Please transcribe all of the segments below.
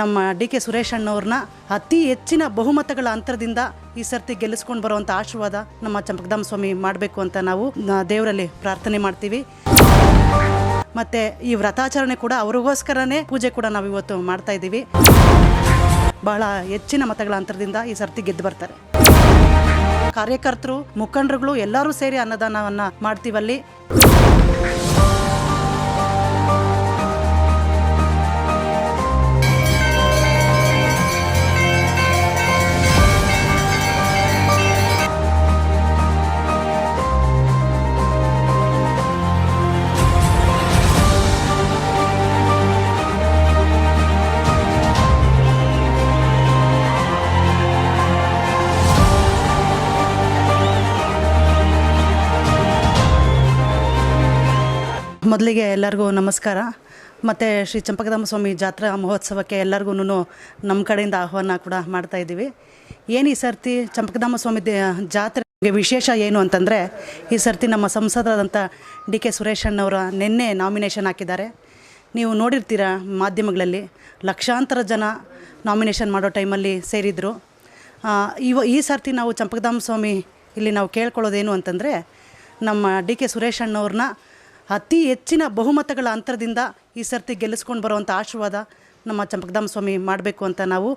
ನಮ್ಮ D K Suresh ಅಣ್ಣವ್ರನ್ನ ಅತಿ ಹೆಚ್ಚಿನ ಬಹುಮತಗಳ ಅಂತರದಿಂದ ಈ ಸರ್ತಿ ಗೆಲ್ಲಿಸ್ಕೊಂಡು ಬರುವಂಥ ಆಶೀರ್ವಾದ ನಮ್ಮ ಚಂಪಕಧಾಮ ಸ್ವಾಮಿ ಮಾಡಬೇಕು ಅಂತ ನಾವು ದೇವರಲ್ಲಿ ಪ್ರಾರ್ಥನೆ ಮಾಡ್ತೀವಿ. ಮತ್ತು ಈ ವ್ರತಾಚರಣೆ ಕೂಡ ಅವ್ರಿಗೋಸ್ಕರನೇ ಪೂಜೆ ಕೂಡ ನಾವು ಇವತ್ತು ಮಾಡ್ತಾ ಇದ್ದೀವಿ. ಬಹಳ ಹೆಚ್ಚಿನ ಮತಗಳ ಅಂತರದಿಂದ ಈ ಸರ್ತಿ ಗೆದ್ದು ಬರ್ತಾರೆ. ಕಾರ್ಯಕರ್ತರು, ಮುಖಂಡರುಗಳು ಎಲ್ಲರೂ ಸೇರಿ ಅನ್ನದಾನವನ್ನು ಮಾಡ್ತೀವಲ್ಲಿ. ಮೊದಲಿಗೆ ಎಲ್ಲರಿಗೂ ನಮಸ್ಕಾರ. ಮತ್ತು ಶ್ರೀ ಚಂಪಕಧಾಮ ಸ್ವಾಮಿ ಜಾತ್ರಾ ಮಹೋತ್ಸವಕ್ಕೆ ಎಲ್ಲರಿಗೂ ನಮ್ಮ ಕಡೆಯಿಂದ ಆಹ್ವಾನ ಕೂಡ ಮಾಡ್ತಾ ಇದ್ದೀವಿ. ಏನು ಈ ಸರ್ತಿ ಚಂಪಕಧಾಮ ಸ್ವಾಮಿ ಜಾತ್ರೆಗೆ ವಿಶೇಷ ಏನು ಅಂತಂದರೆ, ಈ ಸರ್ತಿ ನಮ್ಮ ಸಂಸದರಾದಂಥ ಡಿ ಕೆ ಸುರೇಶಣ್ಣವರ ನಿನ್ನೆ ನಾಮಿನೇಷನ್ ಹಾಕಿದ್ದಾರೆ. ನೀವು ನೋಡಿರ್ತೀರ ಮಾಧ್ಯಮಗಳಲ್ಲಿ ಲಕ್ಷಾಂತರ ಜನ ನಾಮಿನೇಷನ್ ಮಾಡೋ ಟೈಮಲ್ಲಿ ಸೇರಿದರು. ಇವ, ಈ ಸರ್ತಿ ನಾವು ಚಂಪಕಧಾಮ ಸ್ವಾಮಿ ಇಲ್ಲಿ ನಾವು ಕೇಳ್ಕೊಳ್ಳೋದೇನು ಅಂತಂದರೆ, ನಮ್ಮ ಡಿ ಕೆ ಸುರೇಶ್ ಅಣ್ಣವ್ರನ್ನ ಅತಿ ಹೆಚ್ಚಿನ ಬಹುಮತಗಳ ಅಂತರದಿಂದ ಈ ಸರ್ತಿ ಗೆಲ್ಲಿಸ್ಕೊಂಡು ಬರುವಂಥ ಆಶೀರ್ವಾದ ನಮ್ಮ ಚಂಪಕಧಾಮ ಸ್ವಾಮಿ ಮಾಡಬೇಕು ಅಂತ ನಾವು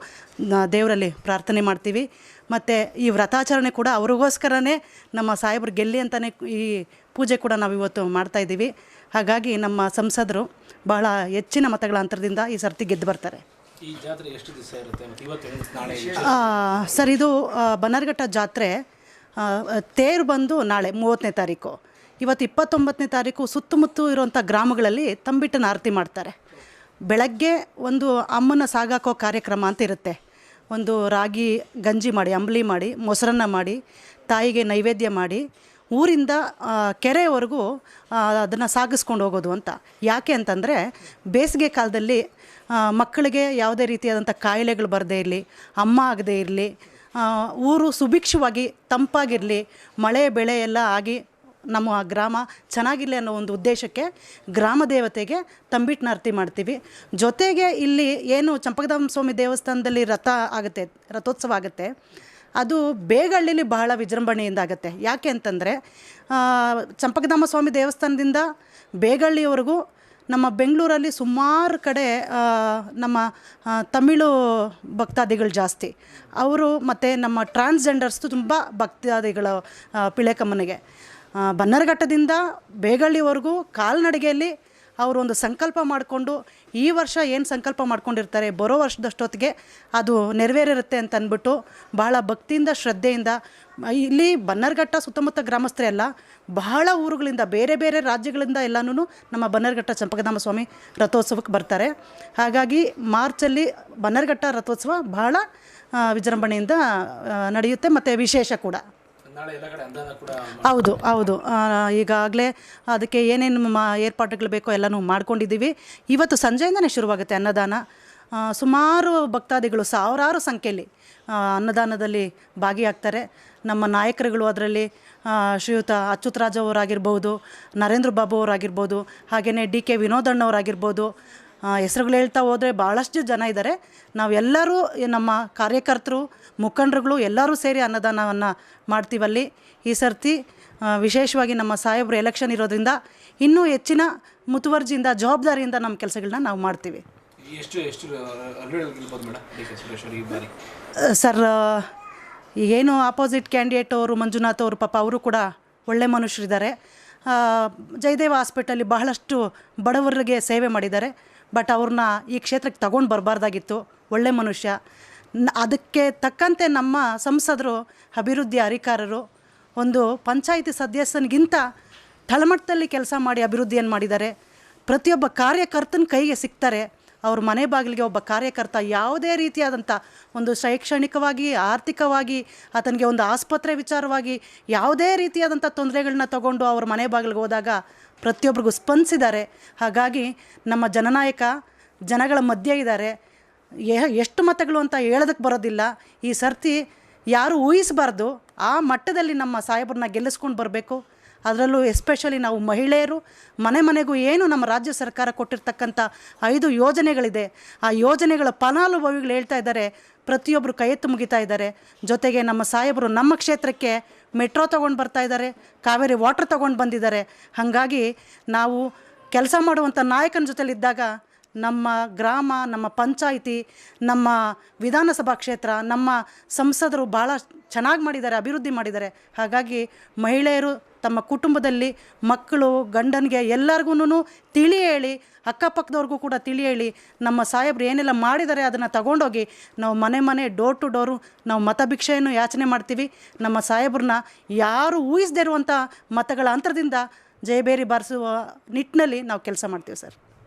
ದೇವರಲ್ಲಿ ಪ್ರಾರ್ಥನೆ ಮಾಡ್ತೀವಿ. ಮತ್ತು ಈ ವ್ರತಾಚರಣೆ ಕೂಡ ಅವ್ರಿಗೋಸ್ಕರನೇ ನಮ್ಮ ಸಾಹೇಬ್ರು ಗೆಲ್ಲಿ ಅಂತಲೇ ಈ ಪೂಜೆ ಕೂಡ ನಾವು ಇವತ್ತು ಮಾಡ್ತಾಯಿದ್ದೀವಿ ಹಾಗಾಗಿ ನಮ್ಮ ಸಂಸದರು ಬಹಳ ಹೆಚ್ಚಿನ ಮತಗಳ ಅಂತರದಿಂದ ಈ ಸರ್ತಿ ಗೆದ್ದು ಬರ್ತಾರೆ. ಸರ್ ಇದು ಆ, ಬನ್ನರ್ಘಟ್ಟ ಜಾತ್ರೆ ತೇರು ಬಂದು ನಾಳೆ ಮೂವತ್ತನೇ ತಾರೀಕು. ಇವತ್ತು ಇಪ್ಪತ್ತೊಂಬತ್ತನೇ ತಾರೀಕು ಸುತ್ತಮುತ್ತ ಇರುವಂಥ ಗ್ರಾಮಗಳಲ್ಲಿ ತಂಬಿಟ್ಟನ ಆರತಿ ಮಾಡ್ತಾರೆ. ಬೆಳಗ್ಗೆ ಒಂದು ಅಮ್ಮನ ಸಾಗಾಕೋ ಕಾರ್ಯಕ್ರಮ ಅಂತ ಇರುತ್ತೆ. ಒಂದು ರಾಗಿ ಗಂಜಿ ಮಾಡಿ, ಅಂಬಲಿ ಮಾಡಿ, ಮೊಸರನ್ನ ಮಾಡಿ, ತಾಯಿಗೆ ನೈವೇದ್ಯ ಮಾಡಿ, ಊರಿಂದ ಕೆರೆವರೆಗೂ ಅದನ್ನು ಸಾಗಿಸ್ಕೊಂಡು ಹೋಗೋದು ಅಂತ. ಯಾಕೆ ಅಂತಂದರೆ, ಬೇಸಿಗೆ ಕಾಲದಲ್ಲಿ ಮಕ್ಕಳಿಗೆ ಯಾವುದೇ ರೀತಿಯಾದಂಥ ಕಾಯಿಲೆಗಳು ಬರದೇ ಇರಲಿ, ಅಮ್ಮ ಆಗದೇ ಇರಲಿ ಊರು ಸುಭಿಕ್ಷವಾಗಿ ತಂಪಾಗಿರಲಿ, ಮಳೆ, ಬೆಳೆ ಎಲ್ಲ ಆಗಿ ನಮ್ಮ ಗ್ರಾಮ ಚೆನ್ನಾಗಿಲ್ಲ ಅನ್ನೋ ಒಂದು ಉದ್ದೇಶಕ್ಕೆ ಗ್ರಾಮ ದೇವತೆಗೆ ತಂಬಿಟ್ಟನ ಆರತಿ ಮಾಡ್ತೀವಿ. ಜೊತೆಗೆ ಇಲ್ಲಿ ಏನು ಚಂಪಕಧಾಮ ಸ್ವಾಮಿ ದೇವಸ್ಥಾನದಲ್ಲಿ ರಥ ಆಗುತ್ತೆ, ರಥೋತ್ಸವ ಆಗುತ್ತೆ. ಅದು ಬೇಗಳ್ಳಿಲಿ ಬಹಳ ವಿಜೃಂಭಣೆಯಿಂದ ಆಗುತ್ತೆ. ಯಾಕೆ ಅಂತಂದರೆ ಚಂಪಕಧಾಮ ಸ್ವಾಮಿ ದೇವಸ್ಥಾನದಿಂದ ಬೇಗಳ್ಳಿವರೆಗೂ ನಮ್ಮ ಬೆಂಗಳೂರಲ್ಲಿ ಸುಮಾರು ಕಡೆ ನಮ್ಮ ತಮಿಳು ಭಕ್ತಾದಿಗಳು ಜಾಸ್ತಿ. ಅವರು ಮತ್ತು ನಮ್ಮ ಟ್ರಾನ್ಸ್ಜೆಂಡರ್ಸ್ದು ತುಂಬ ಭಕ್ತಾದಿಗಳು ಪಿಳೆಕಮ್ಮನಿಗೆ. ಬನ್ನರಘಟ್ಟದಿಂದ ಬೇಗಳ್ಳಿವರೆಗೂ ಕಾಲ್ನಡಿಗೆಯಲ್ಲಿ ಅವರು ಒಂದು ಸಂಕಲ್ಪ ಮಾಡಿಕೊಂಡು ಈ ವರ್ಷ ಏನು ಸಂಕಲ್ಪ ಮಾಡ್ಕೊಂಡಿರ್ತಾರೆ, ಬರೋ ವರ್ಷದಷ್ಟೊತ್ತಿಗೆ ಅದು ನೆರವೇರಿರುತ್ತೆ ಅಂತ ಅಂದ್ಬಿಟ್ಟು ಬಹಳ ಭಕ್ತಿಯಿಂದ, ಶ್ರದ್ಧೆಯಿಂದ ಇಲ್ಲಿ ಬನ್ನರ್ಘಟ್ಟ ಸುತ್ತಮುತ್ತ ಗ್ರಾಮಸ್ಥರೇ ಅಲ್ಲ, ಬಹಳ ಊರುಗಳಿಂದ, ಬೇರೆ ಬೇರೆ ರಾಜ್ಯಗಳಿಂದ ಎಲ್ಲನೂ ನಮ್ಮ ಬನ್ನರ್ಘಟ್ಟ ಚಂಪಕಧಾಮ ಸ್ವಾಮಿ ರಥೋತ್ಸವಕ್ಕೆ ಬರ್ತಾರೆ. ಹಾಗಾಗಿ ಮಾರ್ಚಲ್ಲಿ ಬನ್ನರ್ಘಟ್ಟ ರಥೋತ್ಸವ ಬಹಳ ವಿಜೃಂಭಣೆಯಿಂದ ನಡೆಯುತ್ತೆ, ಮತ್ತು ವಿಶೇಷ ಕೂಡ. ಹೌದು ಹೌದು. ಈಗಾಗಲೇ ಅದಕ್ಕೆ ಏನೇನು ಮಾ ಏರ್ಪಾಡುಗಳು ಬೇಕೋ ಎಲ್ಲನೂ ಮಾಡ್ಕೊಂಡಿದ್ದೀವಿ. ಇವತ್ತು ಸಂಜೆಯಿಂದನೇ ಶುರುವಾಗುತ್ತೆ ಅನ್ನದಾನ. ಸುಮಾರು ಭಕ್ತಾದಿಗಳು ಸಾವಿರಾರು ಸಂಖ್ಯೆಯಲ್ಲಿ ಅನ್ನದಾನದಲ್ಲಿ ಭಾಗಿಯಾಗ್ತಾರೆ. ನಮ್ಮ ನಾಯಕರುಗಳು ಅದರಲ್ಲಿ ಶ್ರೀಯುತ ಅಚ್ಯುತ್ ರಾಜ್ ಅವರಾಗಿರ್ಬೋದು, ನರೇಂದ್ರ ಬಾಬು ಅವರಾಗಿರ್ಬೋದು ಹಾಗೆಯೇ ಡಿ ಕೆ ವಿನೋದಣ್ಣವರಾಗಿರ್ಬೋದು ಹೆಸರುಗಳು ಹೇಳ್ತಾ ಹೋದರೆ ಭಾಳಷ್ಟು ಜನ ಇದ್ದಾರೆ. ನಾವೆಲ್ಲರೂ ನಮ್ಮ ಕಾರ್ಯಕರ್ತರು ಮುಖಂಡರುಗಳು ಎಲ್ಲರೂ ಸೇರಿ ಅನ್ನದಾನವನ್ನು ಮಾಡ್ತೀವಲ್ಲಿ. ಈ ಸರ್ತಿ ವಿಶೇಷವಾಗಿ ನಮ್ಮ ಸಾಹೇಬರು ಎಲೆಕ್ಷನ್ ಇರೋದ್ರಿಂದ ಇನ್ನೂ ಹೆಚ್ಚಿನ ಮುತುವರ್ಜಿಯಿಂದ ಜವಾಬ್ದಾರಿಯಿಂದ ನಮ್ಮ ಕೆಲಸಗಳನ್ನ ನಾವು ಮಾಡ್ತೀವಿ. ಎಷ್ಟು ಎಷ್ಟು ಸರ್ ಏನು ಆಪೋಸಿಟ್ ಕ್ಯಾಂಡಿಡೇಟ್ ಅವರು ಮಂಜುನಾಥ್ ಅವರು ಪಾಪ ಅವರು ಕೂಡ ಒಳ್ಳೆ ಮನುಷ್ಯರಿದ್ದಾರೆ. ಜಯದೇವ ಹಾಸ್ಪಿಟಲ್ಲಿ ಬಹಳಷ್ಟು ಬಡವರಿಗೆ ಸೇವೆ ಮಾಡಿದ್ದಾರೆ. ಬಟ್ ಅವ್ರನ್ನ ಈ ಕ್ಷೇತ್ರಕ್ಕೆ ತಗೊಂಡು ಬರಬಾರ್ದಾಗಿತ್ತು. ಒಳ್ಳೆ ಮನುಷ್ಯ. ಅದಕ್ಕೆ ತಕ್ಕಂತೆ ನಮ್ಮ ಸಂಸದರು, ಅಭಿವೃದ್ಧಿ ಅಧಿಕಾರರು, ಒಂದು ಪಂಚಾಯಿತಿ ಸದಸ್ಯನಿಗಿಂತ ತಳಮಟ್ಟದಲ್ಲಿ ಕೆಲಸ ಮಾಡಿ ಅಭಿವೃದ್ಧಿಯನ್ನು ಮಾಡಿದ್ದಾರೆ. ಪ್ರತಿಯೊಬ್ಬ ಕಾರ್ಯಕರ್ತನ ಕೈಗೆ ಸಿಗ್ತಾರೆ. ಅವ್ರ ಮನೆ ಬಾಗಿಲಿಗೆ ಒಬ್ಬ ಕಾರ್ಯಕರ್ತ ಯಾವುದೇ ರೀತಿಯಾದಂಥ ಒಂದು ಶೈಕ್ಷಣಿಕವಾಗಿ, ಆರ್ಥಿಕವಾಗಿ, ಆತನಿಗೆ ಒಂದು ಆಸ್ಪತ್ರೆ ವಿಚಾರವಾಗಿ ಯಾವುದೇ ರೀತಿಯಾದಂಥ ತೊಂದರೆಗಳನ್ನ ತಗೊಂಡು ಅವ್ರ ಮನೆ ಬಾಗಿಲಿಗೆ ಹೋದಾಗ ಪ್ರತಿಯೊಬ್ಬರಿಗೂ ಸ್ಪಂದಿಸಿದ್ದಾರೆ. ಹಾಗಾಗಿ ನಮ್ಮ ಜನನಾಯಕ, ಜನಗಳ ಮಧ್ಯೆ ಇದ್ದಾರೆ. ಎಷ್ಟು ಮತಗಳು ಅಂತ ಹೇಳೋದಕ್ಕೆ ಬರೋದಿಲ್ಲ. ಈ ಸರ್ತಿ ಯಾರು ಊಹಿಸಬಾರ್ದು. ಆ ಮಟ್ಟದಲ್ಲಿ ನಮ್ಮ ಸಾಹೇಬ್ರನ್ನ ಗೆಲ್ಲಿಸ್ಕೊಂಡು ಬರಬೇಕು. ಅದರಲ್ಲೂ ಎಸ್ಪೆಷಲಿ ನಾವು ಮಹಿಳೆಯರು, ಮನೆ ಮನೆಗೂ ಏನು ನಮ್ಮ ರಾಜ್ಯ ಸರ್ಕಾರ ಕೊಟ್ಟಿರ್ತಕ್ಕಂಥ ಐದು ಯೋಜನೆಗಳಿದೆ. ಆ ಯೋಜನೆಗಳ ಫಲಾನುಭವಿಗಳು ಹೇಳ್ತಾ ಇದ್ದಾರೆ ಪ್ರತಿಯೊಬ್ಬರು ಕೈ ಎತ್ತು ಮುಗಿತಾ ಇದ್ದಾರೆ. ಜೊತೆಗೆ ನಮ್ಮ ಸಾಹೇಬರು ನಮ್ಮ ಕ್ಷೇತ್ರಕ್ಕೆ ಮೆಟ್ರೋ ತೊಗೊಂಡು ಬರ್ತಾ ಇದ್ದಾರೆ, ಕಾವೇರಿ ವಾಟರ್ ತೊಗೊಂಡು ಬಂದಿದ್ದಾರೆ. ಹಾಗಾಗಿ ನಾವು ಕೆಲಸ ಮಾಡುವಂಥ ನಾಯಕನ ಜೊತೆಲಿದ್ದಾಗ ನಮ್ಮ ಗ್ರಾಮ, ನಮ್ಮ ಪಂಚಾಯಿತಿ, ನಮ್ಮ ವಿಧಾನಸಭಾ ಕ್ಷೇತ್ರ, ನಮ್ಮ ಸಂಸದರು ಭಾಳ ಚೆನ್ನಾಗಿ ಮಾಡಿದ್ದಾರೆ, ಅಭಿವೃದ್ಧಿ ಮಾಡಿದ್ದಾರೆ. ಹಾಗಾಗಿ ಮಹಿಳೆಯರು ತಮ್ಮ ಕುಟುಂಬದಲ್ಲಿ ಮಕ್ಕಳು, ಗಂಡನಿಗೆ ಎಲ್ಲರಿಗೂ ತಿಳಿ ಹೇಳಿ, ಅಕ್ಕಪಕ್ಕದವ್ರಿಗೂ ಕೂಡ ತಿಳಿ ಹೇಳಿ, ನಮ್ಮ ಸಾಹೇಬ್ರು ಏನೆಲ್ಲ ಮಾಡಿದ್ದಾರೆ ಅದನ್ನು ತಗೊಂಡೋಗಿ ನಾವು ಮನೆ ಮನೆ, ಡೋರ್ ಟು ಡೋರು ನಾವು ಮತಭಿಕ್ಷೆಯನ್ನು ಯಾಚನೆ ಮಾಡ್ತೀವಿ. ನಮ್ಮ ಸಾಹೇಬ್ರನ್ನ ಯಾರು ಊಹಿಸದೇ ಇರುವಂಥ ಮತಗಳ ಅಂತರದಿಂದ ಜಯಬೇರಿ ಬಾರಿಸುವ ನಿಟ್ಟಿನಲ್ಲಿ ನಾವು ಕೆಲಸ ಮಾಡ್ತೀವಿ ಸರ್.